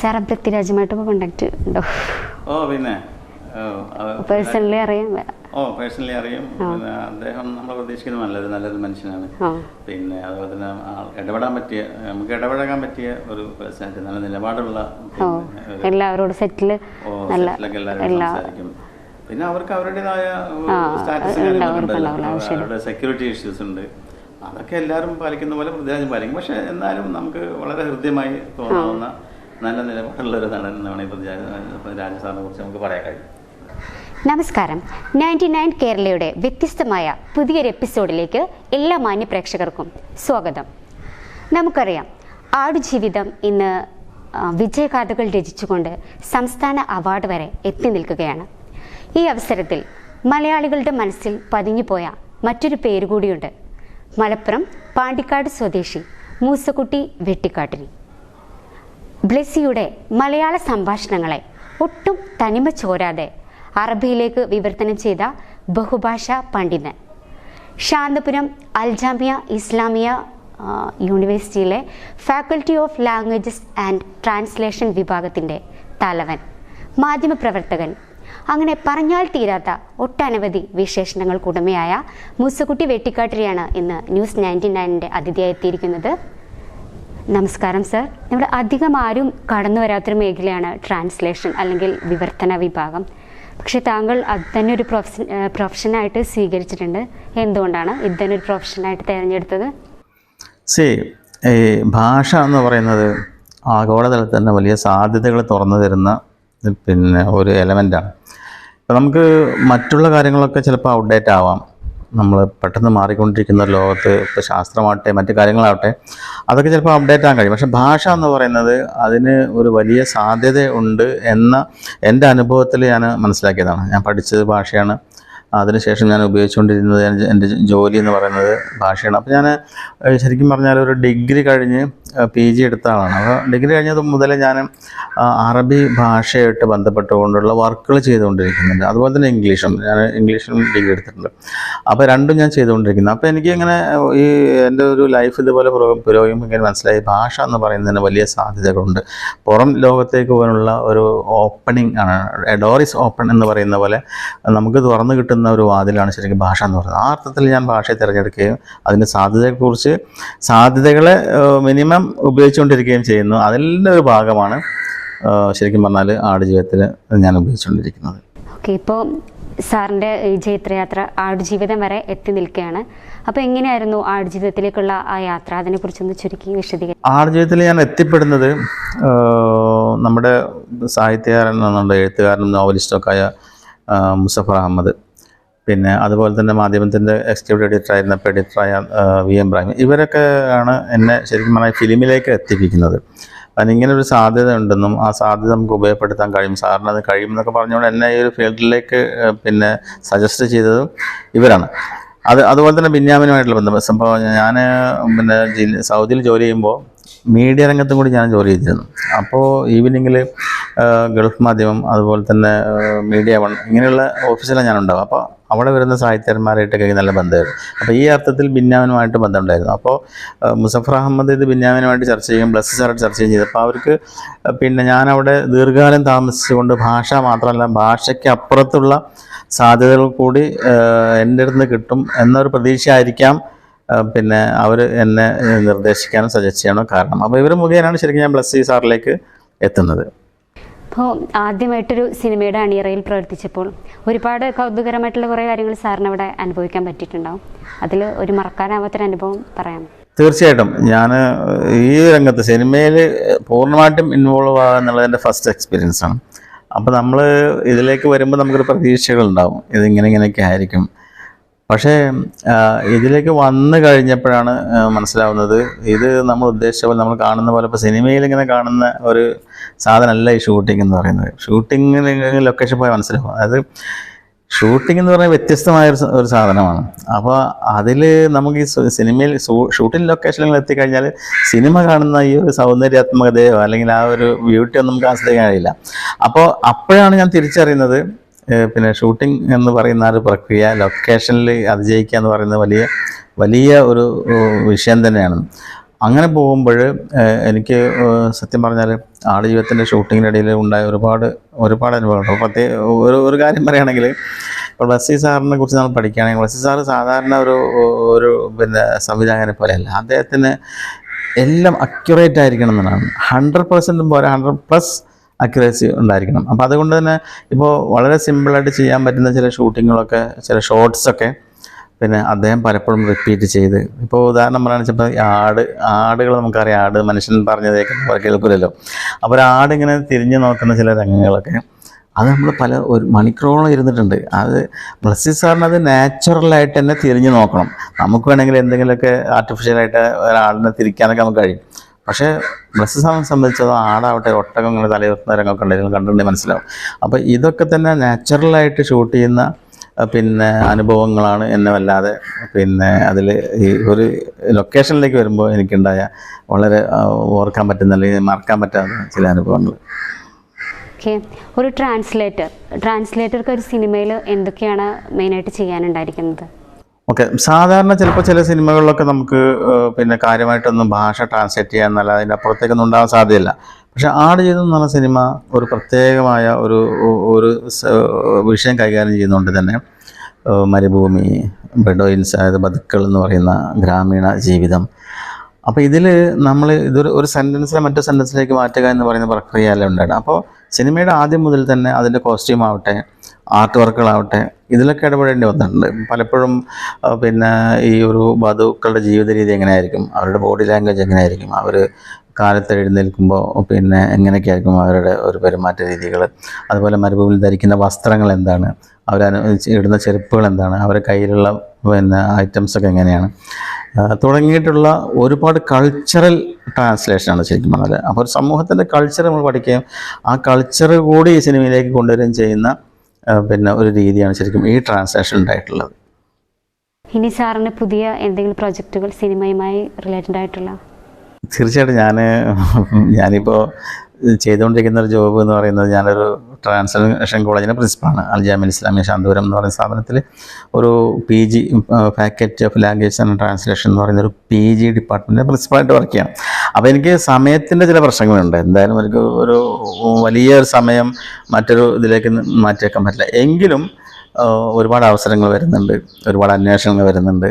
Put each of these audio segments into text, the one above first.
Sir പൃഥ്വിരാജുമായിട്ട് contact ഉണ്ടോ? ഓ പിന്നെ personally അറിയാം. ഓ പേഴ്സണലി അറിയും. പിന്നെ അദ്ദേഹം നമ്മൾ പ്രതീക്ഷിക്കുന്ന നല്ലൊരു നല്ലൊരു മനുഷ്യനാണ്. ആ. പിന്നെ അതുപോലെ തന്നെ ആ- ഇടപെടാൻ പറ്റിയ നമുക്ക് ഇടപഴകാൻ പറ്റിയ ഒരു പേഴ്സണാലിറ്റി നല്ല നിലപാടുള്ള എല്ലാവരോടും സെറ്റിൽ സംസാരിക്കും. പിന്നെ അവർക്ക് അവരുടേതായ സ്റ്റാറ്റസ്. അവരുടെ സെക്യൂരിറ്റി ഇഷ്യൂസ് ഉണ്ട്. അതൊക്കെ എല്ലാവരും പാലിക്കുന്ന പോലെ പൃഥ്വിരാജും പാലിക്കും. പക്ഷെ എന്നാലും നമുക്ക് വളരെ ഹൃദ്യമായി തോന്നാവുന്ന നല്ല നിലപാടുള്ള ഒരു നടൻ എന്നാണ് പൃഥ്വിരാജ് കുറിച്ച് നമുക്ക് പറയാൻ കഴിയും. നമസ്കാരം. നയന്റി നയൻ കേരളയുടെ വ്യത്യസ്തമായ പുതിയൊരു എപ്പിസോഡിലേക്ക് എല്ലാ മാന്യ പ്രേക്ഷകർക്കും സ്വാഗതം. നമുക്കറിയാം ആടുജീവിതം ഇന്ന് വിജയഗാഥകൾ രചിച്ചുകൊണ്ട് സംസ്ഥാന അവാർഡ് വരെ എത്തി നിൽക്കുകയാണ്. ഈ അവസരത്തിൽ മലയാളികളുടെ മനസ്സിൽ പതിഞ്ഞുപോയ മറ്റൊരു പേര് കൂടിയുണ്ട് മലപ്പുറം പാണ്ടിക്കാട് സ്വദേശി മൂസക്കുട്ടി വെട്ടിക്കാട്ടിരി. ബ്ലെസ്സിയുടെ മലയാള സംഭാഷണങ്ങളെ ഒട്ടും തനിമ ചോരാതെ അറബിയിലേക്ക് വിവർത്തനം ചെയ്ത ബഹുഭാഷാ പണ്ഡിതൻ. ശാന്തപുരം അൽജാമിയ ഇസ്ലാമിയ യൂണിവേഴ്സിറ്റിയിലെ faculty of languages and translation വിഭാഗത്തിന്റെ തലവൻ മാധ്യമപ്രവർത്തകൻ അങ്ങനെ പറഞ്ഞാൽ തീരാത്ത ഒട്ടനവധി വിശേഷണങ്ങൾക്കുടമയായ മൂസക്കുട്ടി വെട്ടിക്കാട്ടിരിയാണ് ഇന്ന് ന്യൂസ് നയന്റി നയനിന്റെ അതിഥിയായി എത്തിയിരിക്കുന്നത്. നമസ്കാരം സർ. നമ്മുടെ അധികം ആരും കടന്നു വരാത്തൊരു മേഖലയാണ് ട്രാൻസ്ലേഷൻ അല്ലെങ്കിൽ വിവർത്തന വിഭാഗം. പക്ഷെ താങ്കൾ അത് തന്നെ ഒരു പ്രൊഫഷൻ പ്രൊഫഷനായിട്ട് സ്വീകരിച്ചിട്ടുണ്ട്. എന്തുകൊണ്ടാണ് ഇത് തന്നെ ഒരു പ്രൊഫഷനായിട്ട് തിരഞ്ഞെടുത്തത്? സി ഈ ഭാഷ എന്ന് പറയുന്നത് ആഗോളതലത്തിൽ തന്നെ വലിയ സാധ്യതകൾ തുറന്നു തരുന്ന പിന്നെ ഒരു എലമെന്റാണ് ഇപ്പം നമുക്ക് മറ്റുള്ള കാര്യങ്ങളൊക്കെ ചിലപ്പോൾ ഔട്ട്ഡേറ്റ് ആവാം. നമ്മൾ പെട്ടെന്ന് മാറിക്കൊണ്ടിരിക്കുന്ന ലോകത്ത് ഇപ്പോൾ ശാസ്ത്രമാവട്ടെ മറ്റു കാര്യങ്ങളാവട്ടെ അതൊക്കെ ചിലപ്പോൾ അപ്ഡേറ്റ് ആകാൻ കഴിയും. പക്ഷേ ഭാഷ എന്ന് പറയുന്നത് അതിന് ഒരു വലിയ സാധ്യത ഉണ്ട് എന്ന എന്റെ അനുഭവത്തിൽ ഞാൻ മനസ്സിലാക്കിയതാണ്. ഞാൻ പഠിച്ചത് ഭാഷയാണ്. അതിനുശേഷം ഞാൻ ഉപയോഗിച്ചുകൊണ്ടിരുന്നത് എന്റെ- ജോലി എന്ന് പറയുന്നത് ഭാഷയാണ്. അപ്പോൾ ഞാൻ ശരിക്കും പറഞ്ഞാൽ ഒരു ഡിഗ്രി കഴിഞ്ഞ് പി ജി എടുത്ത ആളാണ്. അപ്പോൾ ഡിഗ്രി കഴിഞ്ഞത് മുതലേ ഞാൻ അറബി ഭാഷയായിട്ട് ബന്ധപ്പെട്ടുകൊണ്ടുള്ള വർക്കുകൾ ചെയ്തുകൊണ്ടിരിക്കുന്നുണ്ട്. അതുപോലെ തന്നെ ഇംഗ്ലീഷും. ഞാൻ ഇംഗ്ലീഷും ഡിഗ്രി എടുത്തിട്ടുണ്ട്. അപ്പോൾ രണ്ടും ഞാൻ ചെയ്തുകൊണ്ടിരിക്കുന്നു. അപ്പോൾ എനിക്ക് ഇങ്ങനെ ഈ എന്റെ ഒരു ലൈഫ് ഇതുപോലെ പുരോഗമിക്കും ഇങ്ങനെ മനസ്സിലായി. ഭാഷ എന്ന് പറയുന്നതിന് വലിയ സാധ്യതകളുണ്ട്. പുറം ലോകത്തേക്ക് പോകാനുള്ള ഒരു ഓപ്പണിംഗ് ആണ്. ഡോറിസ് ഓപ്പൺ എന്ന് പറയുന്ന പോലെ നമുക്ക് തുറന്നു കിട്ടുന്ന ഒരു വാതിലാണ് ശരിക്കും ഭാഷ എന്ന് പറയുന്നത്. ആ അർത്ഥത്തിൽ ഞാൻ ഭാഷയെ തിരഞ്ഞെടുക്കുകയും അതിന്റെ സാധ്യതയെക്കുറിച്ച് സാധ്യതകളെ മിനിമം ഉപയോഗിച്ചുകൊണ്ടിരിക്കുകയും ചെയ്യുന്നു. അതിന്റെ ഒരു ഭാഗമാണ് ശരിക്കും പറഞ്ഞാൽ ആടുജീവിതത്തിൽ ഞാൻ ഉപയോഗിച്ചുകൊണ്ടിരിക്കുന്നത്. ഓക്കെ ഇപ്പോൾ സാറിന്റെ ഈ ജൈത്രയാത്ര ആടുജീവിതം വരെ എത്തി നിൽക്കുകയാണ്. അപ്പോൾ എങ്ങനെയായിരുന്നു ആടുജീവിതത്തിലേക്കുള്ള ആ യാത്ര? അതിനെക്കുറിച്ചൊന്ന് ചുരുക്കി വിശദീകരിക്കും ആടുജീവിതത്തിൽ ഞാൻ എത്തിപ്പെടുന്നത് നമ്മുടെ സാഹിത്യകാരൻ എന്നുള്ള എഴുത്തുകാരനും നോവലിസ്റ്റൊക്കെ ആയ മുസഫർ അഹമ്മദ്. പിന്നെ അതുപോലെ തന്നെ മാധ്യമത്തിന്റെ എക്സിക്യൂട്ടീവ് എഡിറ്ററായിരുന്ന എഡിറ്ററായ വി എം ഇബ്രാഹിം ഇവരൊക്കെ ആണ് എന്നെ ശരിക്കും പറഞ്ഞാൽ ഫിലിമിലേക്ക് എത്തിപ്പിക്കുന്നത്. അതിനിങ്ങനെ ഒരു സാധ്യത ഉണ്ടെന്നും ആ സാധ്യത നമുക്ക് ഉപയോഗപ്പെടുത്താൻ കഴിയും. സാറിന് അത് കഴിയും എന്നൊക്കെ പറഞ്ഞുകൊണ്ട് എന്നെ ഈ ഒരു ഫീൽഡിലേക്ക് പിന്നെ സജസ്റ്റ് ചെയ്തതും ഇവരാണ്. അത് അതുപോലെ തന്നെ ബിന്യാമിനുമായിട്ടുള്ള ബന്ധം. സംഭവം ഞാൻ പിന്നെ സൗദിയിൽ ജോലി ചെയ്യുമ്പോൾ മീഡിയ രംഗത്തും കൂടി ഞാൻ ജോലി ചെയ്തിരുന്നു. അപ്പോൾ ഈവനിങ്ങിൽ ഗൾഫ് മാധ്യമം അതുപോലെ തന്നെ മീഡിയ വൺ ഇങ്ങനെയുള്ള ഓഫീസിലാണ് ഞാനുണ്ടാവും അപ്പോൾ അവിടെ വരുന്ന സാഹിത്യന്മാരായിട്ടൊക്കെ നല്ല ബന്ധമായിരുന്നു. അപ്പോൾ ഈ അർത്ഥത്തിൽ ബിന്യാമനുമായിട്ട് ബന്ധമുണ്ടായിരുന്നു. അപ്പോൾ മുസഫർ അഹമ്മദ് ഇത് ബിന്യാമനുമായിട്ട് ചർച്ച ചെയ്യും ബ്ലസ് സാറായിട്ട് ചർച്ച ചെയ്യും അപ്പോൾ അവർക്ക് പിന്നെ ഞാനവിടെ ദീർഘകാലം താമസിച്ചുകൊണ്ട് ഭാഷ മാത്രമല്ല ഭാഷയ്ക്ക് അപ്പുറത്തുള്ള സാധ്യതകൾ കൂടി എന്റെ അടുത്ത് കിട്ടും എന്നൊരു പ്രതീക്ഷയായിരിക്കാം പിന്നെ അവർ എന്നെ നിർദ്ദേശിക്കാനും സജസ്റ്റ് ചെയ്യാനോ കാരണം. അപ്പോൾ ഇവർ മുഖേനയാണ് ശരിക്കും ഞാൻ ബ്ലസ് സാറിലേക്ക് എത്തുന്നത്. അപ്പോൾ ആദ്യമായിട്ടൊരു സിനിമയുടെ അണിയറയിൽ പ്രവർത്തിച്ചപ്പോൾ ഒരുപാട് കൗതുകരമായിട്ടുള്ള കുറേ കാര്യങ്ങൾ സാറിന് അവിടെ അനുഭവിക്കാൻ പറ്റിയിട്ടുണ്ടാവും. അതിൽ ഒരു മറക്കാനാവാത്തൊരു അനുഭവം പറയാം തീർച്ചയായിട്ടും. ഞാൻ ഈ രംഗത്ത് സിനിമയിൽ പൂർണമായിട്ടും ഇൻവോൾവ് ആകുക എന്നുള്ളത് എന്റെ ഫസ്റ്റ് എക്സ്പീരിയൻസ് ആണ്. അപ്പോൾ നമ്മൾ ഇതിലേക്ക് വരുമ്പോൾ നമുക്കൊരു പ്രതീക്ഷകളുണ്ടാവും. ഇതിങ്ങനെ ഇങ്ങനെയൊക്കെ ആയിരിക്കും. പക്ഷേ ഇതിലേക്ക് വന്നു കഴിഞ്ഞപ്പോഴാണ് മനസ്സിലാവുന്നത്. ഇത് നമ്മൾ ഉദ്ദേശിച്ച പോലെ നമ്മൾ കാണുന്ന പോലെ ഇപ്പോൾ സിനിമയിൽ ഇങ്ങനെ കാണുന്ന ഒരു സാധനമല്ല ഈ ഷൂട്ടിംഗ് എന്ന് പറയുന്നത്. ഷൂട്ടിങ്ങിൽ ലൊക്കേഷൻ പോയാൽ മനസ്സിലാവും. അതായത് ഷൂട്ടിംഗ് എന്ന് പറഞ്ഞാൽ വ്യത്യസ്തമായ ഒരു സാധനമാണ്. അപ്പോൾ അതിൽ നമുക്ക് ഈ സിനിമയിൽ ഷൂട്ടിംഗ് ലൊക്കേഷനിൽ എത്തിക്കഴിഞ്ഞാൽ സിനിമ കാണുന്ന ഈ ഒരു സൗന്ദര്യാത്മകതയോ അല്ലെങ്കിൽ ആ ഒരു ബ്യൂട്ടിയോ നമുക്ക് ആസ്വദിക്കാൻ കഴിയില്ല. അപ്പോൾ അപ്പോഴാണ് ഞാൻ തിരിച്ചറിയുന്നത് പിന്നെ ഷൂട്ടിംഗ് എന്ന് പറയുന്ന ഒരു പ്രക്രിയ ലൊക്കേഷനിൽ അതിജയിക്കുക എന്ന് പറയുന്നത് വലിയ വലിയ ഒരു വിഷയം തന്നെയാണ്. അങ്ങനെ പോകുമ്പോൾ എനിക്ക് സത്യം പറഞ്ഞാൽ ആടുജീവിതത്തിന്റെ ഷൂട്ടിങ്ങിന്റെ ഇടയിൽ ഉണ്ടായ ഒരുപാട് ഒരുപാട് അനുഭവങ്ങൾ. പ്രത്യേക ഒരു ഒരു കാര്യം പറയുകയാണെങ്കിൽ ഇപ്പോൾ ബ്ലസ്സി സാറിനെ കുറിച്ച് നമ്മൾ പഠിക്കുകയാണെങ്കിൽ ബ്ലസ്സി സാറ് സാധാരണ ഒരു ഒരു പിന്നെ സംവിധായകനെ പോലെയല്ല. അദ്ദേഹത്തിന് എല്ലാം അക്യുറേറ്റ് ആയിരിക്കണം എന്നാണ്. ഹൺഡ്രഡ് പെർസെന്റും പോരാ. ഹൺഡ്രഡ് പ്ലസ് അക്യുറേസി ഉണ്ടായിരിക്കണം. അപ്പോൾ അതുകൊണ്ട് തന്നെ ഇപ്പോൾ വളരെ സിമ്പിളായിട്ട് ചെയ്യാൻ പറ്റുന്ന ചില ഷൂട്ടിങ്ങുകളൊക്കെ ചില ഷോർട്ട്സൊക്കെ പിന്നെ അദ്ദേഹം പലപ്പോഴും റിപ്പീറ്റ് ചെയ്ത്. ഇപ്പോൾ ഉദാഹരണം പറയുകയാണെന്ന് വെച്ചപ്പോൾ ആട് ആടുകൾ നമുക്കറിയാം. ആട് മനുഷ്യൻ പറഞ്ഞതേക്കൊക്കെ കേൾക്കില്ലല്ലോ അപ്പോൾ ഒരു ആട് ഇങ്ങനെ തിരിഞ്ഞു നോക്കുന്ന ചില രംഗങ്ങളൊക്കെ അത് നമ്മൾ പല ഒരു മണിക്കൂറോളം ഇരുന്നിട്ടുണ്ട്. അത് ബ്ലസ്സി സാറിന് അത് നാച്ചുറലായിട്ട് തന്നെ തിരിഞ്ഞു നോക്കണം. നമുക്ക് വേണമെങ്കിൽ എന്തെങ്കിലുമൊക്കെ ആർട്ടിഫിഷ്യലായിട്ട് ഒരാളിനെ തിരിക്കാനൊക്കെ നമുക്ക് കഴിയും. പക്ഷേ ബസ് സാറിനെ സംബന്ധിച്ചത് ആടാവട്ടെ ഒട്ടകം ഇങ്ങനെ തലയുർത്തുന്ന രംഗമൊക്കെ കണ്ടിരുന്നു കണ്ടിട്ടുണ്ടെങ്കിൽ മനസ്സിലാവും. അപ്പോൾ ഇതൊക്കെ തന്നെ നാച്ചുറലായിട്ട് ഷൂട്ട് ചെയ്യുന്ന പിന്നെ അനുഭവങ്ങളാണ് എന്നെ വല്ലാതെ പിന്നെ അതിൽ ഈ ഒരു ലൊക്കേഷനിലേക്ക് വരുമ്പോൾ എനിക്കുണ്ടായ വളരെ ഓർക്കാൻ പറ്റുന്ന അല്ലെങ്കിൽ മറക്കാൻ പറ്റാത്ത ചില അനുഭവങ്ങൾ. ഓക്കെ ഒരു ട്രാൻസ്ലേറ്റർ ട്രാൻസ്ലേറ്റർക്ക് ഒരു സിനിമയിൽ എന്തൊക്കെയാണ് മെയിനായിട്ട് ചെയ്യാനുണ്ടായിരിക്കുന്നത്? ഓക്കെ. സാധാരണ ചിലപ്പോൾ ചില സിനിമകളിലൊക്കെ നമുക്ക് പിന്നെ കാര്യമായിട്ടൊന്നും ഭാഷ ട്രാൻസ്ലേറ്റ് ചെയ്യാൻ നല്ല അതിന്റെ അപ്പുറത്തേക്കൊന്നും ഉണ്ടാകാൻ സാധ്യതയില്ല. പക്ഷെ ആട് ചെയ്തു പറഞ്ഞ സിനിമ ഒരു പ്രത്യേകമായ ഒരു ഒരു വിഷയം കൈകാര്യം ചെയ്യുന്നുണ്ട് തന്നെ. മരുഭൂമി ബെഡോയിൻസ് അതായത് ബതുക്കൾ എന്ന് പറയുന്ന ഗ്രാമീണ ജീവിതം. അപ്പോൾ ഇതിൽ നമ്മൾ ഇതൊരു ഒരു സെന്റൻസിനെ മറ്റു സെന്റൻസിലേക്ക് മാറ്റുക എന്ന് പറയുന്ന പ്രക്രിയയെല്ലാം ഉണ്ടായിരുന്നു അപ്പോൾ സിനിമയുടെ ആദ്യം മുതൽ തന്നെ അതിന്റെ കോസ്റ്റ്യൂം ആവട്ടെ ആർട്ട് വർക്കുകളാവട്ടെ ഇതിലൊക്കെ ഇടപെടേണ്ടി വന്നിട്ടുണ്ട്. പലപ്പോഴും പിന്നെ ഈ ഒരു വധുക്കളുടെ ജീവിത രീതി എങ്ങനെയായിരിക്കും അവരുടെ ബോഡി ലാംഗ്വേജ് എങ്ങനെയായിരിക്കും അവർ കാലത്ത് എഴുന്നേൽക്കുമ്പോൾ പിന്നെ എങ്ങനെയൊക്കെയായിരിക്കും അവരുടെ ഒരു പെരുമാറ്റ രീതികൾ അതുപോലെ മരുഭൂമിയിൽ ധരിക്കുന്ന വസ്ത്രങ്ങൾ എന്താണ്? അവർ ഇടുന്ന ചെരുപ്പുകൾ എന്താണ്? അവരുടെ കയ്യിലുള്ള പിന്നെ ഐറ്റംസൊക്കെ എങ്ങനെയാണ്? തുടങ്ങിയിട്ടുള്ള ഒരുപാട് കൾച്ചറൽ ട്രാൻസ്ലേഷനാണ് ശരിക്കും പറഞ്ഞാൽ അപ്പോൾ ഒരു സമൂഹത്തിന്റെ കൾച്ചർ നമ്മൾ പഠിക്കുകയും ആ കൾച്ചർ കൂടി ഈ സിനിമയിലേക്ക് കൊണ്ടുവരികയും ചെയ്യുന്ന പിന്നെ ഒരു രീതിയാണ് ശരിക്കും ഈ ട്രാൻസാക്ഷൻ ഉണ്ടായിട്ടുള്ളത്. ഇനി സാറിന് പുതിയ എന്തെങ്കിലും പ്രൊജക്റ്റുകൾ സിനിമയുമായി റിലേറ്റഡ് ആയിട്ടുള്ള തീർച്ചയായിട്ടും ഞാൻ ഞാനിപ്പോൾ ചെയ്തുകൊണ്ടിരിക്കുന്ന ഒരു ജോബ് എന്ന് പറയുന്നത് ഞാനൊരു ട്രാൻസ്ലേഷൻ കോളേജിന്റെ പ്രിൻസിപ്പാണ് അൽജാമിൽ ഇസ്ലാമിയ ശാന്തപുരം എന്ന് പറയുന്ന സ്ഥാപനത്തിൽ ഒരു P G faculty of language and translation എന്ന് പറയുന്ന ഒരു പി ജി ഡിപ്പാർട്ട്മെന്റിന്റെ പ്രിൻസിപ്പളായിട്ട് വർക്ക് ചെയ്യണം. അപ്പോൾ എനിക്ക് സമയത്തിന്റെ ചില പ്രശ്നങ്ങളുണ്ട്. എന്തായാലും എനിക്ക് ഒരു വലിയൊരു സമയം മറ്റൊരു ഇതിലേക്ക് മാറ്റിയേക്കാൻ പറ്റില്ല. എങ്കിലും ഒരുപാട് അവസരങ്ങൾ വരുന്നുണ്ട്. ഒരുപാട് അന്വേഷണങ്ങൾ വരുന്നുണ്ട്.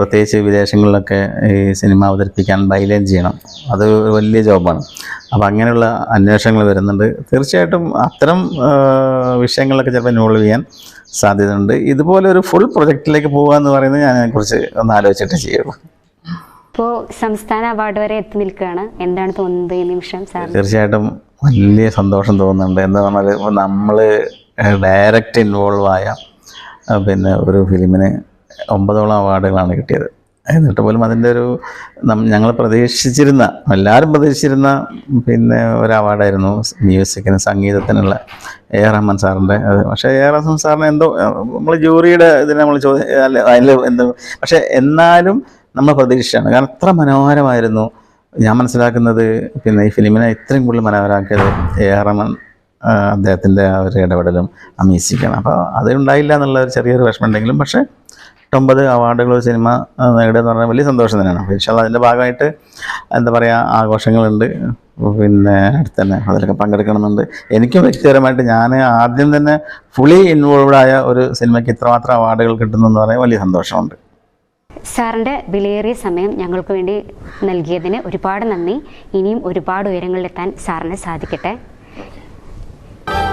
പ്രത്യേകിച്ച് വിദേശങ്ങളിലൊക്കെ ഈ സിനിമ അവതരിപ്പിക്കാൻ ബൈലൈൻ ചെയ്യണം. അത് വലിയ ജോബാണ്. അപ്പോൾ അങ്ങനെയുള്ള അന്വേഷണങ്ങൾ വരുന്നുണ്ട്. തീർച്ചയായിട്ടും അത്തരം വിഷയങ്ങളിലൊക്കെ ചിലപ്പോൾ ഇൻവോൾവ് ചെയ്യാൻ സാധ്യതയുണ്ട്. ഇതുപോലെ ഒരു ഫുൾ പ്രൊജക്റ്റിലേക്ക് പോകുക എന്ന് പറയുന്നത് ഞാൻ അതിനെക്കുറിച്ച് ഒന്ന് ആലോചിച്ചിട്ട് ചെയ്യുള്ളൂ. ഇപ്പോൾ സംസ്ഥാന അവാർഡ് വരെ എത്തി നിൽക്കുകയാണ്. എന്താണ് തോന്നുന്നത് ഈ നിമിഷം സാർ? തീർച്ചയായിട്ടും വലിയ സന്തോഷം തോന്നുന്നുണ്ട്. എന്താ പറഞ്ഞാൽ നമ്മൾ ഡയറക്റ്റ് ഇൻവോൾവ് ആയ പിന്നെ ഒരു ഫിലിമിന് ഒമ്പതോളം അവാർഡുകളാണ് കിട്ടിയത്. എന്നിട്ട് പോലും അതിന്റെ ഒരു ഞങ്ങൾ പ്രതീക്ഷിച്ചിരുന്ന എല്ലാവരും പ്രതീക്ഷിച്ചിരുന്ന പിന്നെ ഒരു അവാർഡായിരുന്നു മ്യൂസിക്കിന് സംഗീതത്തിനുള്ള എ ആർ റഹ്മാൻ സാറിന്റെ. പക്ഷേ എ ആർ റഹ്മാൻ സാറിന് എന്തോ നമ്മൾ ജൂറിയുടെ ഇതിന് നമ്മൾ ചോദ്യം അതിൽ എന്തോ പക്ഷേ എന്നാലും നമ്മൾ പ്രതീക്ഷിച്ചാണ്. കാരണം അത്ര മനോഹരമായിരുന്നു ഞാൻ മനസ്സിലാക്കുന്നത് പിന്നെ ഈ ഫിലിമിനെ ഇത്രയും കൂടുതൽ മനോഹരമാക്കിയത് എ ആർ റഹ്മാൻ അദ്ദേഹത്തിന്റെ ആ ഒരു ഇടപെടലും ആ മ്യൂസിക്കാണ്. അപ്പോൾ അത് ഉണ്ടായില്ല എന്നുള്ള ഒരു ചെറിയൊരു വിഷമം ഉണ്ടെങ്കിലും പക്ഷേ എട്ടൊമ്പത് അവാർഡുകൾ ഒരു സിനിമ നേടുക എന്ന് പറഞ്ഞാൽ വലിയ സന്തോഷം തന്നെയാണ്. പക്ഷേ അതിന്റെ ഭാഗമായിട്ട് എന്താ പറയുക ആഘോഷങ്ങളുണ്ട്. പിന്നെ അടുത്ത് തന്നെ അതിലൊക്കെ പങ്കെടുക്കണമെന്നുണ്ട്. എനിക്കും വ്യക്തിപരമായിട്ട് ഞാൻ ആദ്യം തന്നെ ഫുള്ളി ഇൻവോൾവ് ആയ ഒരു സിനിമയ്ക്ക് ഇത്രമാത്രം അവാർഡുകൾ കിട്ടുന്നു എന്ന് പറയാൻ വലിയ സന്തോഷമുണ്ട്. സാറിന്റെ വിലയേറിയ സമയം ഞങ്ങൾക്ക് വേണ്ടി നൽകിയതിന് ഒരുപാട് നന്ദി. ഇനിയും ഒരുപാട് ഉയരങ്ങളിലെത്താൻ സാറിന് സാധിക്കട്ടെ.